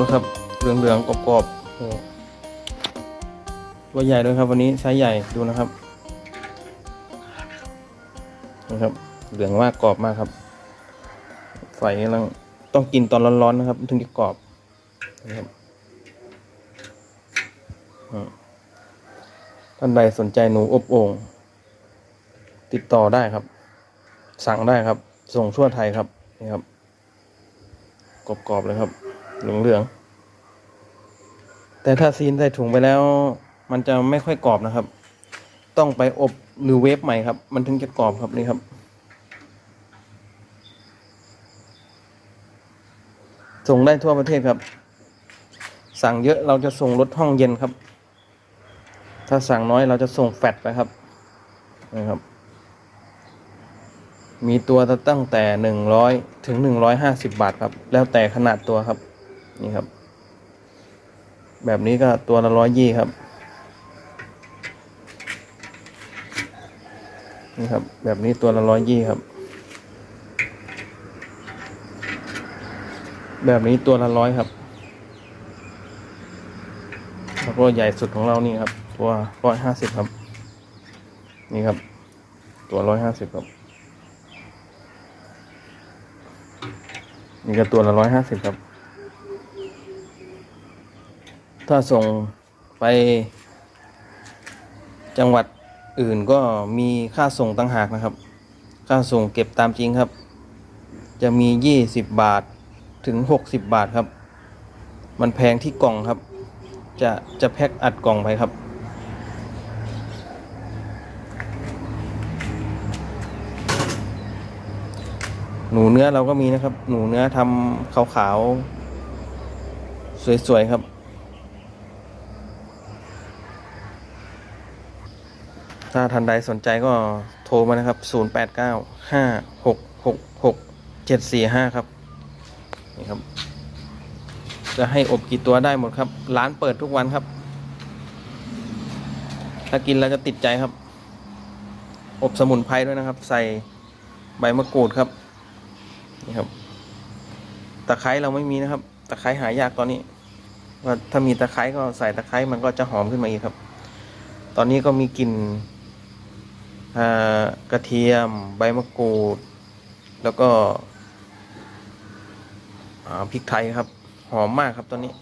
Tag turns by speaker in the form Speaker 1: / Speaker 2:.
Speaker 1: นะครับ เหลืองเหลืองๆกรอบๆโอ้ตัวใหญ่ด้วยครับ วันนี้ไซส์ใหญ่ดูนะครับนะครับ เหลืองมากกรอบมากครับไฟกำลังต้องกินตอนร้อนๆนะครับ ถึงจะกรอบนะครับท่านใดสนใจหนูอบโอ่งติดต่อได้ครับ สั่งได้ครับ ส่งทั่วไทยครับนี่ครับกรอบๆเลยครับ เหลืองๆแต่ถ้าซีนใส่ถุงไปแล้ว มันจะไม่ค่อยกรอบนะครับ ต้องไปอบหรือเวฟใหม่ครับ มันถึงจะกรอบครับนี่ครับ ส่งได้ทั่วประเทศครับ สั่งเยอะเราจะส่งรถห้องเย็นครับ ถ้าสั่งน้อยเราจะส่งแฟตไปครับนะครับ มีตัวตั้งแต่หนึ่งร้อยถึงหนึ่งร้อยห้าสิบบาทครับ แล้วแต่ขนาดตัวครับ นี่ครับ แบบนี้ก็ตัวละร้อยยี่ครับ นี่ครับ แบบนี้ตัวละร้อยยี่ครับ แบบนี้ตัวละร้อยครับแล้วก็ใหญ่สุดของเรานี่ครับ ตัวร้อยห้าสิบครับ นี่ครับ ตัวร้อยห้าสิบครับนี่ก็ตัวละร้อยห้าสิบครับ ถ้าส่งไปจังหวัดอื่นก็มีค่าส่งต่างหากนะครับ ค่าส่งเก็บตามจริงครับ จะมียี่สิบบาทถึงหกสิบบาทครับ มันแพงที่กล่องครับ จะจะแพ็คอัดกล่องไปครับ หนูเนื้อเราก็มีนะครับ หนูเนื้อทำขาวๆ สวยๆครับ ถ้าท่านใดสนใจก็โทรมานะครับ 0 8 9 5 6 6 6 7 4 5 ครับ นี่ครับ จะให้อบกี่ตัวได้หมดครับ ร้านเปิดทุกวันครับ ถ้ากินแล้วจะติดใจครับ อบสมุนไพรด้วยนะครับ ใส่ใบมะกรูดครับ นี่ครับ ตะไคร้เราไม่มีนะครับ ตะไคร้หายากตอนนี้ว่าถ้ามีตะไคร้ก็ใส่ตะไคร้มันก็จะหอมขึ้นมาอีกครับ ตอนนี้ก็มีกลิ่น กระเทียม ใบมะกรูด แล้วก็พริกไทยครับ หอมมากครับตอนนี้